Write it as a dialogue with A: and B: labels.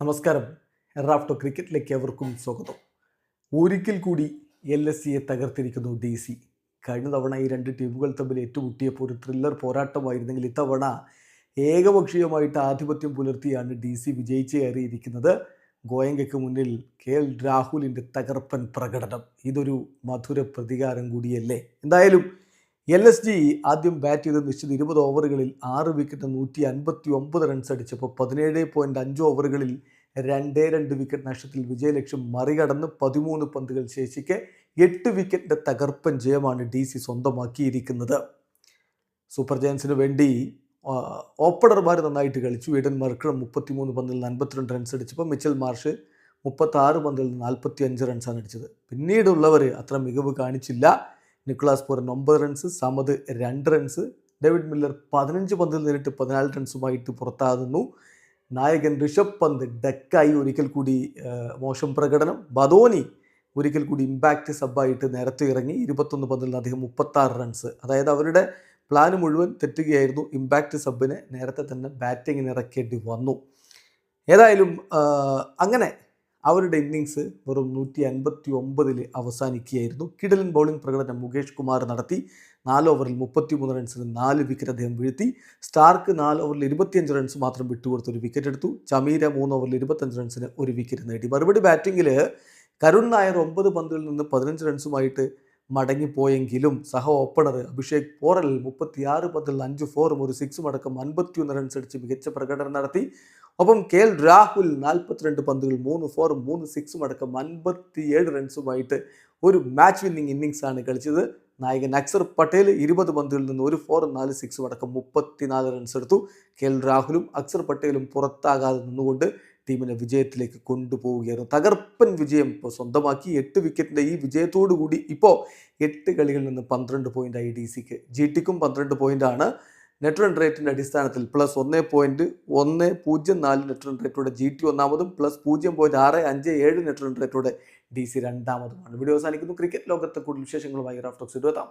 A: നമസ്കാരം. എറാഫ്റ്റോ ക്രിക്കറ്റിലേക്ക് എവർക്കും സ്വാഗതം. ഒരിക്കൽ കൂടി എൽ എസ് സിയെ തകർത്തിരിക്കുന്നു ഡി സി കഴിഞ്ഞ തവണ ഈ രണ്ട് ടീമുകൾ തമ്മിൽ ഏറ്റുമുട്ടിയപ്പോൾ ഒരു ത്രില്ലർ പോരാട്ടമായിരുന്നെങ്കിൽ ഇത്തവണ ഏകപക്ഷീയമായിട്ട് ആധിപത്യം പുലർത്തിയാണ് ഡി സി വിജയിച്ച് കയറിയിരിക്കുന്നത്. ഗോയങ്കയ്ക്ക് മുന്നിൽ കെ എൽ രാഹുലിന്റെ തകർപ്പൻ പ്രകടനം. ഇതൊരു മധുര പ്രതികാരം കൂടിയല്ലേ? എന്തായാലും എൽ എസ് ജി ആദ്യം ബാറ്റ് ചെയ്ത് നിശ്ചിത ഇരുപത് ഓവറുകളിൽ ആറ് വിക്കറ്റ് നൂറ്റി അൻപത്തി ഒമ്പത് റൺസ് അടിച്ചപ്പോൾ പതിനേഴ് പോയിന്റ് അഞ്ച് ഓവറുകളിൽ രണ്ടേ രണ്ട് വിക്കറ്റ് നഷ്ടത്തിൽ വിജയലക്ഷ്യം മറികടന്ന് പതിമൂന്ന് പന്തുകൾ ശേഷിക്കെ എട്ട് വിക്കറ്റിന്റെ തകർപ്പൻ ജയമാണ് ഡി സി സ്വന്തമാക്കിയിരിക്കുന്നത്. സൂപ്പർ ജയൻസിന് വേണ്ടി ഓപ്പണർമാർ നന്നായിട്ട് കളിച്ചു. ഈഡൻ മർക്കളം മുപ്പത്തിമൂന്ന് പന്തിൽ നിന്ന് അൻപത്തിരണ്ട് റൺസ് അടിച്ചപ്പോൾ മിച്ചൽ മാർഷ് മുപ്പത്താറ് പന്തിൽ നിന്ന് നാൽപ്പത്തി അഞ്ച് റൺസാണ് അടിച്ചത്. പിന്നീടുള്ളവർ അത്ര മികവ് കാണിച്ചില്ല. നിക്കോളാസ് പോരൻ ഒമ്പത് റൺസ് സമത് രണ്ട് റൺസ് ഡേവിഡ് മില്ലർ പതിനഞ്ച് പന്തിൽ നേരിട്ട് പതിനാല് റൺസുമായിട്ട് പുറത്താകുന്നു. നായകൻ ഋഷഭ് പന്ത് ഡെക്കായി ഒരിക്കൽ കൂടി മോശം പ്രകടനം. ബദോനി ഒരിക്കൽ കൂടി ഇമ്പാക്റ്റ് സബ്ബായിട്ട് നേരത്തെ ഇറങ്ങി. ഇരുപത്തൊന്ന് പന്തിൽ നിന്ന് അദ്ദേഹം മുപ്പത്താറ് റൺസ് അതായത് അവരുടെ പ്ലാൻ മുഴുവൻ തെറ്റുകയായിരുന്നു. ഇമ്പാക്റ്റ് സബിനെ നേരത്തെ തന്നെ ബാറ്റിങ്ങിന് ഇറക്കേണ്ടി വന്നു. ഏതായാലും അങ്ങനെ അവരുടെ ഇന്നിങ്സ് വെറും നൂറ്റി അൻപത്തി ഒമ്പതിൽ അവസാനിക്കുകയായിരുന്നു. കിടലൻ ബൗളിംഗ് പ്രകടനം മുകേഷ് കുമാർ നടത്തി. നാല് ഓവറിൽ മുപ്പത്തിമൂന്ന് റൺസിന് നാല് വിക്കറ്റ് അദ്ദേഹം വീഴ്ത്തി. സ്റ്റാർക്ക് നാല് ഓവറിൽ ഇരുപത്തിയഞ്ച് റൺസ് മാത്രം വിട്ടുകൊടുത്ത് ഒരു വിക്കറ്റ് എടുത്തു. ചമീര മൂന്ന് ഓവറിൽ ഇരുപത്തഞ്ച് റൺസിന് ഒരു വിക്കറ്റ് നേടി. മറുപടി ബാറ്റിങ്ങിൽ കരുൺ നായർ ഒമ്പത് പന്തുകളിൽ നിന്ന് പതിനഞ്ച് റൺസുമായിട്ട് മടങ്ങിപ്പോയെങ്കിലും സഹ ഓപ്പണർ അഭിഷേക് പോറൽ മുപ്പത്തിയാറ് പന്തിൽ അഞ്ച് ഫോറും ഒരു സിക്സും അടക്കം അൻപത്തിയൊന്ന് റൺസ് അടിച്ച് മികച്ച പ്രകടനം നടത്തി. ഒപ്പം കെ എൽ രാഹുൽ നാൽപ്പത്തിരണ്ട് പന്തുകൾ മൂന്ന് ഫോറും മൂന്ന് സിക്സും അടക്കം അൻപത്തിയേഴ് റൺസുമായിട്ട് ഒരു മാച്ച് വിന്നിംഗ് ഇന്നിങ്സ് ആണ് കളിച്ചത്. നായകൻ അക്സർ പട്ടേൽ ഇരുപത് പന്തുകളിൽ നിന്ന് ഒരു ഫോറും നാല് സിക്സും അടക്കം മുപ്പത്തിനാല് റൺസ് എടുത്തു. കെ എൽ രാഹുലും അക്സർ പട്ടേലും പുറത്താകാതെ നിന്നുകൊണ്ട് ടീമിനെ വിജയത്തിലേക്ക് കൊണ്ടുപോവുകയായിരുന്നു. തകർപ്പൻ വിജയം ഇപ്പോൾ സ്വന്തമാക്കി. എട്ട് വിക്കറ്റിന്റെ ഈ വിജയത്തോടു കൂടി ഇപ്പോൾ എട്ട് കളികളിൽ നിന്ന് പന്ത്രണ്ട് പോയിന്റ് ആയി ഡി സിക്ക് ജി ടിക്കും പന്ത്രണ്ട് പോയിന്റാണ് നെറ്റ് റൺ റേറ്റിന്റെ അടിസ്ഥാനത്തിൽ പ്ലസ് ഒന്ന് പോയിന്റ് ഒന്ന് പൂജ്യം നാല് നെറ്റ് റൺ റേറ്റോടെ ജി ടി ഒന്നാമതും പ്ലസ് പൂജ്യം പോയിന്റ് ആറ് അഞ്ച് ഏഴ് നെറ്റ് റൺ റേറ്റോടെ ഡി സി രണ്ടാമതുമാണ്. വീഡിയോ അവസാനിക്കുന്നു. ക്രിക്കറ്റ് ലോകത്തെ കൂടുതൽ വിശേഷങ്ങളുമായി റാഫ്റ്റോക്സ് ഇരുപത്താം